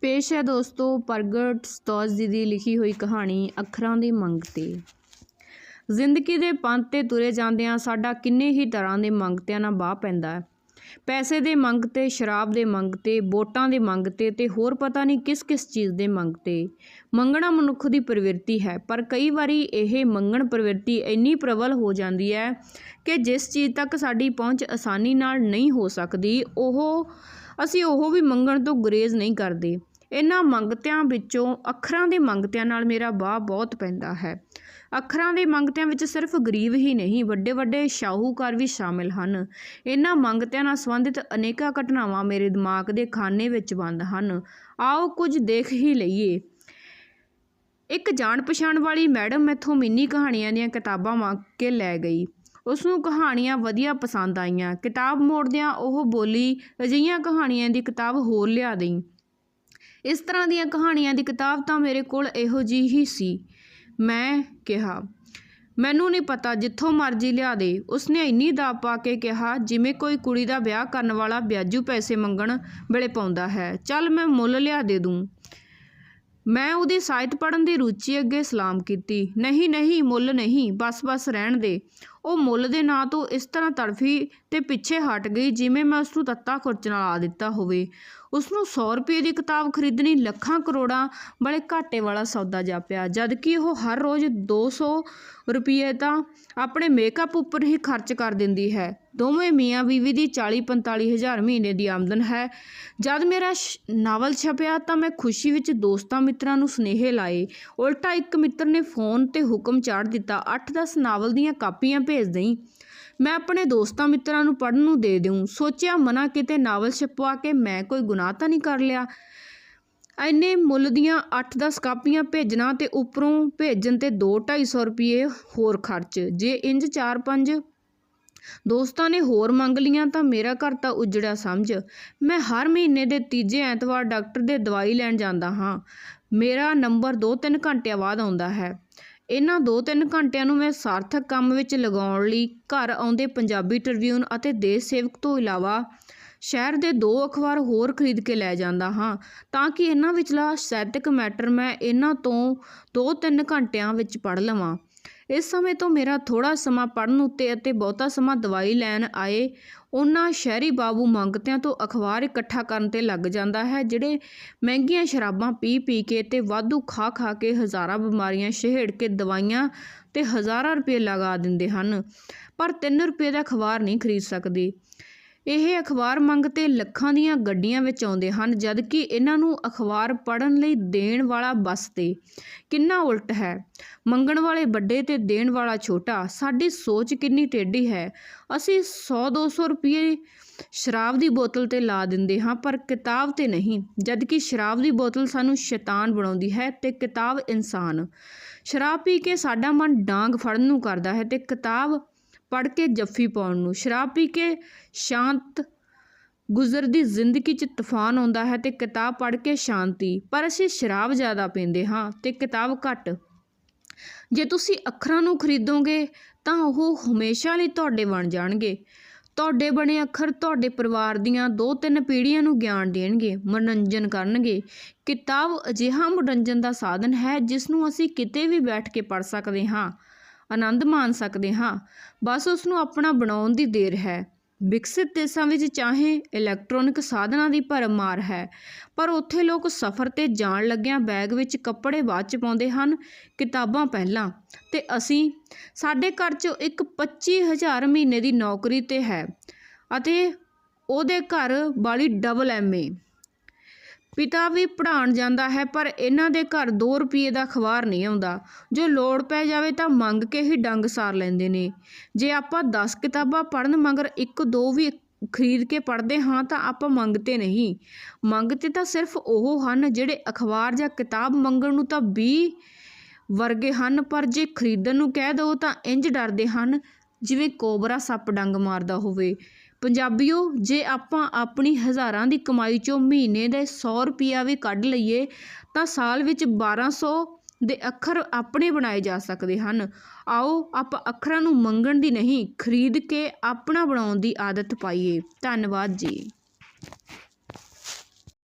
ਪੇਸ਼ ਹੈ ਦੋਸਤੋ ਪ੍ਰਗਟ ਸਤੌਜ ਜੀ ਦੀ ਲਿਖੀ ਹੋਈ ਕਹਾਣੀ ਅੱਖਰਾਂ ਦੀ ਮੰਗ ਤੇ। ਜ਼ਿੰਦਗੀ ਦੇ ਪੰਥ ਤੇ ਤੁਰੇ ਜਾਂਦਿਆਂ ਸਾਡਾ ਕਿੰਨੇ ਹੀ ਤਰ੍ਹਾਂ ਦੇ ਮੰਗਤਿਆਂ ਨਾਲ ਬਾਹ ਪੈਂਦਾ ਹੈ। ਪੈਸੇ ਦੇ ਮੰਗ ਤੇ, ਸ਼ਰਾਬ ਦੇ ਮੰਗ ਤੇ, ਵੋਟਾਂ ਦੇ ਮੰਗ ਤੇ ਤੇ ਹੋਰ ਪਤਾ ਨਹੀਂ ਕਿਸ ਕਿਸ ਚੀਜ਼ ਦੇ ਮੰਗ ਤੇ। ਮੰਗਣਾ ਮਨੁੱਖ ਦੀ ਪ੍ਰਵਿਰਤੀ ਹੈ, ਪਰ ਕਈ ਵਾਰੀ ਇਹ ਮੰਗਣ ਪ੍ਰਵਿਰਤੀ ਇੰਨੀ ਪ੍ਰਬਲ ਹੋ ਜਾਂਦੀ ਹੈ ਕਿ ਜਿਸ ਚੀਜ਼ ਤੱਕ ਸਾਡੀ ਪਹੁੰਚ ਆਸਾਨੀ ਨਾਲ ਨਹੀਂ ਹੋ ਸਕਦੀ, ਉਹ ਅਸੀਂ ਉਹ ਵੀ ਮੰਗਣ ਤੋਂ ਗੁਰੇਜ਼ ਨਹੀਂ ਕਰਦੇ। ਇਹਨਾਂ ਮੰਗਤਿਆਂ ਵਿੱਚੋਂ ਅੱਖਰਾਂ ਦੇ ਮੰਗਤਿਆਂ ਨਾਲ ਮੇਰਾ ਬਾਹ ਬਹੁਤ ਪੈਂਦਾ ਹੈ। ਅੱਖਰਾਂ ਦੇ ਮੰਗਤਿਆਂ ਵਿੱਚ ਸਿਰਫ ਗਰੀਬ ਹੀ ਨਹੀਂ ਵੱਡੇ ਵੱਡੇ ਸ਼ਾਹੂਕਾਰ ਵੀ ਸ਼ਾਮਿਲ ਹਨ। ਇਹਨਾਂ ਮੰਗਤਿਆਂ ਨਾਲ ਸੰਬੰਧਿਤ ਅਨੇਕਾਂ ਘਟਨਾਵਾਂ ਮੇਰੇ ਦਿਮਾਗ ਦੇ ਖਾਨੇ ਵਿੱਚ ਬੰਦ ਹਨ। ਆਓ ਕੁਝ ਦੇਖ ਹੀ ਲਈਏ। ਇੱਕ ਜਾਣ ਪਛਾਣ ਵਾਲੀ ਮੈਡਮ ਮੈਥੋਂ ਮਿੰਨੀ ਕਹਾਣੀਆਂ ਦੀਆਂ ਕਿਤਾਬਾਂ ਮੰਗ ਕੇ ਲੈ ਗਈ। ਉਸ ਨੂੰ ਕਹਾਣੀਆਂ ਵਧੀਆ ਪਸੰਦ ਆਈਆਂ। ਕਿਤਾਬ ਮੋੜਦਿਆਂ ਉਹ ਬੋਲੀ, ਅਜਿਹੀਆਂ ਕਹਾਣੀਆਂ ਦੀ ਕਿਤਾਬ ਹੋਰ ਲਿਆ ਦੇਈ। ਇਸ ਤਰ੍ਹਾਂ ਦੀਆਂ ਕਹਾਣੀਆਂ ਦੀ ਕਿਤਾਬ ਤਾਂ ਮੇਰੇ ਕੋਲ ਇਹੋ ਜਿਹੀ ਹੀ ਸੀ। ਮੈਂ ਕਿਹਾ, ਮੈਨੂੰ ਨਹੀਂ ਪਤਾ ਜਿੱਥੋਂ ਮਰਜ਼ੀ ਲਿਆ ਦੇ। ਉਸਨੇ ਇੰਨੀ ਦਾ ਪਾ ਕੇ ਕਿਹਾ, ਜਿਵੇਂ ਕੋਈ ਕੁੜੀ ਦਾ ਵਿਆਹ ਕਰਨ ਵਾਲਾ ਵਿਆਜੂ ਪੈਸੇ ਮੰਗਣ ਵੇਲੇ ਪਾਉਂਦਾ ਹੈ, ਚੱਲ ਮੈਂ ਮੁੱਲ ਲਿਆ ਦੇ ਦੂੰ। ਮੈਂ ਉਹਦੀ ਸਾਹਿਤ ਪੜ੍ਹਨ ਦੀ ਰੁਚੀ ਅੱਗੇ ਸਲਾਮ ਕੀਤੀ, ਨਹੀਂ ਨਹੀਂ, ਮੁੱਲ ਨਹੀਂ, ਬਸ ਬਸ ਰਹਿਣ ਦੇ। ਉਹ ਮੁੱਲ ਦੇ ਨਾਂ ਤੋਂ ਇਸ ਤਰ੍ਹਾਂ ਤੜਫੀ ਤੇ ਪਿੱਛੇ ਹਟ ਗਈ ਜਿਵੇਂ ਮੈਂ ਉਸ ਨੂੰ ਤੱਤਾ ਖੁਰਚ ਨਾਲ ਲਾ ਦਿੱਤਾ ਹੋਵੇ। ਉਸ ਨੂੰ 100 ਰੁਪਏ ਦੀ ਕਿਤਾਬ ਖਰੀਦਣੀ, ਲੱਖਾਂ ਕਰੋੜਾਂ ਵਾਲੇ ਘਾਟੇ ਵਾਲਾ ਸੌਦਾ ਜਾਪਿਆ। ਜਦ ਕਿ ਉਹ ਹਰ ਰੋਜ਼ 200 ਰੁਪਏ ਤਾਂ ਆਪਣੇ ਮੇਕਅਪ ਉੱਪਰ ਹੀ ਖਰਚ ਕਰ ਦਿੰਦੀ ਹੈ। ਦੋਵੇਂ ਮੀਆਂ ਬੀਵੀ ਦੀ 40-45 ਹਜ਼ਾਰ ਮਹੀਨੇ ਦੀ ਆਮਦਨ ਹੈ। ਜਦ ਮੇਰਾ ਸ਼- ਨਾਵਲ ਛਪਿਆ ਤਾਂ ਮੈਂ ਖੁਸ਼ੀ ਵਿੱਚ ਦੋਸਤਾਂ ਮਿੱਤਰਾਂ ਨੂੰ ਸੁਨੇਹੇ ਲਾਏ। ਉਲਟਾ ਇੱਕ ਮਿੱਤਰ ਨੇ ਫੋਨ ਤੇ ਹੁਕਮ ਚਾੜ ਦਿੱਤਾ 8-10 ਨਾਵਲ ਦੀਆਂ ਕਾਪੀਆਂ ਭੇਜ ਦੇਈਂ। ਮੈਂ ਆਪਣੇ ਦੋਸਤਾਂ ਮਿੱਤਰਾਂ ਨੂੰ ਪੜ੍ਹਨ ਨੂੰ ਦੇ ਦਿਉਂ। ਸੋਚਿਆ ਮਨਾ ਕਿਤੇ ਨਾਵਲ ਛਪਵਾ ਕੇ ਮੈਂ ਕੋਈ ਗੁਨਾਹ ਤਾਂ ਨਹੀਂ ਕਰ ਲਿਆ। ਐਨੇ ਮੁੱਲ ਦੀਆਂ 8-10 ਕਾਪੀਆਂ ਭੇਜਣਾ ਤੇ ਉੱਪਰੋਂ ਭੇਜਣ ਤੇ 2-250 ਰੁਪਏ ਹੋਰ ਖਰਚ। ਜੇ ਇੰਜ 4-5 ਦੋਸਤਾਂ ਨੇ ਹੋਰ ਮੰਗ ਲੀਆਂ ਤਾਂ ਮੇਰਾ ਘਰ ਤਾਂ ਉਜੜਿਆ ਸਮਝ। ਮੈਂ ਹਰ ਮਹੀਨੇ ਦੇ ਤੀਜੇ ਐਤਵਾਰ ਡਾਕਟਰ ਦੇ ਦਵਾਈ ਲੈਣ ਜਾਂਦਾ ਹਾਂ। ਮੇਰਾ ਨੰਬਰ 2-3 ਘੰਟਿਆਂ ਬਾਅਦ ਆਉਂਦਾ ਹੈ। ਇਹਨਾਂ 2-3 ਘੰਟਿਆਂ ਨੂੰ ਮੈਂ ਸਾਰਥਕ ਕੰਮ ਵਿੱਚ ਲਗਾਉਣ ਲਈ ਘਰ ਆਉਂਦੇ ਪੰਜਾਬੀ ਟ੍ਰਿਬਿਊਨ ਅਤੇ ਦੇਸ਼ ਸੇਵਕ ਤੋਂ ਇਲਾਵਾ ਸ਼ਹਿਰ ਦੇ ਦੋ ਅਖਬਾਰ ਹੋਰ ਖਰੀਦ ਕੇ ਲੈ ਜਾਂਦਾ ਹਾਂ, ਤਾਂ ਕਿ ਇਹਨਾਂ ਵਿਚਲਾ ਸਾਹਿਤਕ ਮੈਟਰ ਮੈਂ ਇਹਨਾਂ ਤੋਂ 2-3 ਘੰਟਿਆਂ ਵਿੱਚ ਪੜ੍ਹ ਲਵਾਂ। ਇਸ ਸਮੇਂ ਤੋਂ ਮੇਰਾ ਥੋੜਾ ਸਮਾਂ ਪੜ੍ਹਨ ਉੱਤੇ ਅਤੇ ਬਹੁਤਾ ਸਮਾਂ ਦਵਾਈ ਲੈਣ ਆਏ, ਉਹਨਾਂ ਸ਼ਹਿਰੀ ਬਾਬੂ ਮੰਗਤਿਆਂ ਤੋਂ ਅਖਬਾਰ ਇਕੱਠਾ ਕਰਨ ਤੇ ਲੱਗ ਜਾਂਦਾ ਹੈ, ਜਿਹੜੇ ਮਹਿੰਗੀਆਂ ਸ਼ਰਾਬਾਂ ਪੀ ਪੀ ਕੇ ਤੇ ਵਾਧੂ ਖਾ ਖਾ ਕੇ ਹਜ਼ਾਰਾਂ ਬਿਮਾਰੀਆਂ ਛੇੜ ਕੇ ਦਵਾਈਆਂ ਤੇ ਹਜ਼ਾਰਾਂ ਰੁਪਏ ਲਗਾ ਦਿੰਦੇ ਹਨ, ਪਰ 3 ਰੁਪਏ ਦਾ ਅਖਬਾਰ ਨਹੀਂ ਖਰੀਦ ਸਕਦੇ। ਇਹ ਅਖਬਾਰ ਮੰਗ ਤੇ ਲੱਖਾਂ ਦੀਆਂ ਗੱਡੀਆਂ ਵਿੱਚ ਆਉਂਦੇ ਹਨ, ਜਦਕਿ ਇਹਨਾਂ ਨੂੰ ਅਖਬਾਰ ਪੜ੍ਹਨ ਲਈ ਦੇਣ ਵਾਲਾ ਬਸ ਤੇ। ਕਿੰਨਾ ਉਲਟ ਹੈ? ਮੰਗਣ ਵਾਲੇ ਵੱਡੇ ਤੇ ਦੇਣ ਵਾਲਾ ਛੋਟਾ, ਸਾਡੀ ਸੋਚ ਕਿੰਨੀ ਟੇਢੀ ਹੈ? ਅਸੀਂ 100-200 ਰੁਪਏ ਸ਼ਰਾਬ ਦੀ ਬੋਤਲ ਤੇ ਲਾ ਦਿੰਦੇ ਹਾਂ, ਪਰ ਕਿਤਾਬ ਤੇ ਨਹੀਂ, ਜਦਕਿ ਸ਼ਰਾਬ ਦੀ ਬੋਤਲ ਸਾਨੂੰ ਸ਼ੈਤਾਨ ਬਣਾਉਂਦੀ ਹੈ ਤੇ ਕਿਤਾਬ ਇਨਸਾਨ। ਸ਼ਰਾਬ ਪੀ ਕੇ ਸਾਡਾ ਮਨ ਡਾਂਗ ਫੜਨ ਨੂੰ ਕਰਦਾ ਹੈ ਤੇ ਕਿਤਾਬ ਪੜ੍ਹ ਕੇ ਜੱਫੀ ਪਾਉਣ ਨੂੰ। ਸ਼ਰਾਬ ਪੀ ਕੇ ਸ਼ਾਂਤ ਗੁਜ਼ਰਦੀ ਜ਼ਿੰਦਗੀ 'ਚ ਤੂਫਾਨ ਆਉਂਦਾ ਹੈ ਤੇ ਕਿਤਾਬ ਪੜ੍ਹ ਕੇ ਸ਼ਾਂਤੀ। ਪਰ ਅਸੀਂ ਸ਼ਰਾਬ ਜ਼ਿਆਦਾ ਪੀਂਦੇ ਹਾਂ ਤੇ ਕਿਤਾਬ ਘੱਟ। ਜੇ ਤੁਸੀਂ ਅੱਖਰਾਂ ਨੂੰ ਖਰੀਦੋਗੇ ਤਾਂ ਉਹ ਹਮੇਸ਼ਾ ਲਈ ਤੁਹਾਡੇ ਬਣ ਜਾਣਗੇ। ਤੁਹਾਡੇ ਬਣੇ ਅੱਖਰ ਤੁਹਾਡੇ ਪਰਿਵਾਰ ਦੀਆਂ ਦੋ ਤਿੰਨ ਪੀੜ੍ਹੀਆਂ ਨੂੰ ਗਿਆਨ ਦੇਣਗੇ, ਮਨੋਰੰਜਨ ਕਰਨਗੇ। ਕਿਤਾਬ ਅਜਿਹਾ ਮਨੋਰੰਜਨ ਦਾ ਸਾਧਨ ਹੈ ਜਿਸ ਨੂੰ ਅਸੀਂ ਕਿਤੇ ਵੀ ਬੈਠ ਕੇ ਪੜ੍ਹ ਸਕਦੇ ਹਾਂ। ਆਨੰਦ ਮਾਣ ਸਕਦੇ ਹਾਂ। ਬਸ ਉਸ ਨੂੰ ਆਪਣਾ ਬਣਾਉਣ ਦੀ ਦੇਰ ਹੈ। ਵਿਕਸਿਤ ਦੇਸ਼ਾਂ ਵਿੱਚ ਚਾਹੇ ਇਲੈਕਟ੍ਰੋਨਿਕ ਸਾਧਨਾਂ ਦੀ ਭਰਮਾਰ ਹੈ, ਪਰ ਉੱਥੇ ਲੋਕ ਸਫ਼ਰ ਤੇ ਜਾਣ ਲੱਗਿਆਂ ਬੈਗ ਵਿੱਚ ਕੱਪੜੇ ਬਾਅਦ ਚ ਪਾਉਂਦੇ ਹਨ, ਕਿਤਾਬਾਂ ਪਹਿਲਾਂ। ਤੇ ਅਸੀਂ, ਸਾਡੇ ਘਰ 'ਚ ਇੱਕ 25000 ਮਹੀਨੇ ਦੀ ਨੌਕਰੀ ਤੇ ਹੈ ਅਤੇ ਉਹਦੇ ਘਰ ਵਾਲੀ ਡਬਲ ਐਮਏ ਪਿਤਾ ਵੀ ਪੜ੍ਹਾਉਣ ਜਾਂਦਾ ਹੈ, ਪਰ ਇਹਨਾਂ ਦੇ ਘਰ 2 ਰੁਪਏ ਦਾ ਅਖਬਾਰ ਨਹੀਂ ਆਉਂਦਾ। ਜੋ ਲੋੜ ਪੈ ਜਾਵੇ ਤਾਂ ਮੰਗ ਕੇ ਹੀ ਡੰਗ ਸਾਰ ਲੈਂਦੇ ਨੇ। ਜੇ ਆਪਾਂ 10 ਕਿਤਾਬਾਂ ਪੜ੍ਹਨ ਮਗਰ ਇੱਕ ਦੋ ਵੀ ਖਰੀਦ ਕੇ ਪੜ੍ਹਦੇ ਹਾਂ ਤਾਂ ਆਪਾਂ ਮੰਗਤੇ ਨਹੀਂ। ਮੰਗਤੇ ਤਾਂ ਸਿਰਫ ਉਹ ਹਨ ਜਿਹੜੇ ਅਖਬਾਰ ਜਾਂ ਕਿਤਾਬ ਮੰਗਣ ਨੂੰ ਤਾਂ 20 ਵਰਗੇ ਹਨ, ਪਰ ਜੇ ਖਰੀਦਣ ਨੂੰ ਕਹਿ ਦੋ ਤਾਂ ਇੰਜ ਡਰਦੇ ਹਨ, ਜਿਵੇਂ ਕੋਬਰਾ ਸੱਪ ਡੰਗ ਮਾਰਦਾ ਹੋਵੇ। ਪੰਜਾਬੀਓ, ਜੇ ਆਪਾਂ ਆਪਣੀ ਹਜ਼ਾਰਾਂ ਦੀ ਕਮਾਈ ਚੋਂ ਮਹੀਨੇ ਦੇ ਸੌ ਰੁਪਈਆ ਵੀ ਕੱਢ ਲਈਏ, ਤਾਂ ਸਾਲ ਵਿੱਚ 1200 ਦੇ ਅੱਖਰ ਆਪਣੇ ਬਣਾਏ ਜਾ ਸਕਦੇ ਹਨ। ਆਓ, ਆਪਾਂ ਅੱਖਰਾਂ ਨੂੰ ਮੰਗਣ ਦੀ ਨਹੀਂ, ਖਰੀਦ ਕੇ ਆਪਣਾ ਬਣਾਉਣ ਦੀ ਆਦਤ ਪਾਈਏ। ਧੰਨਵਾਦ ਜੀ।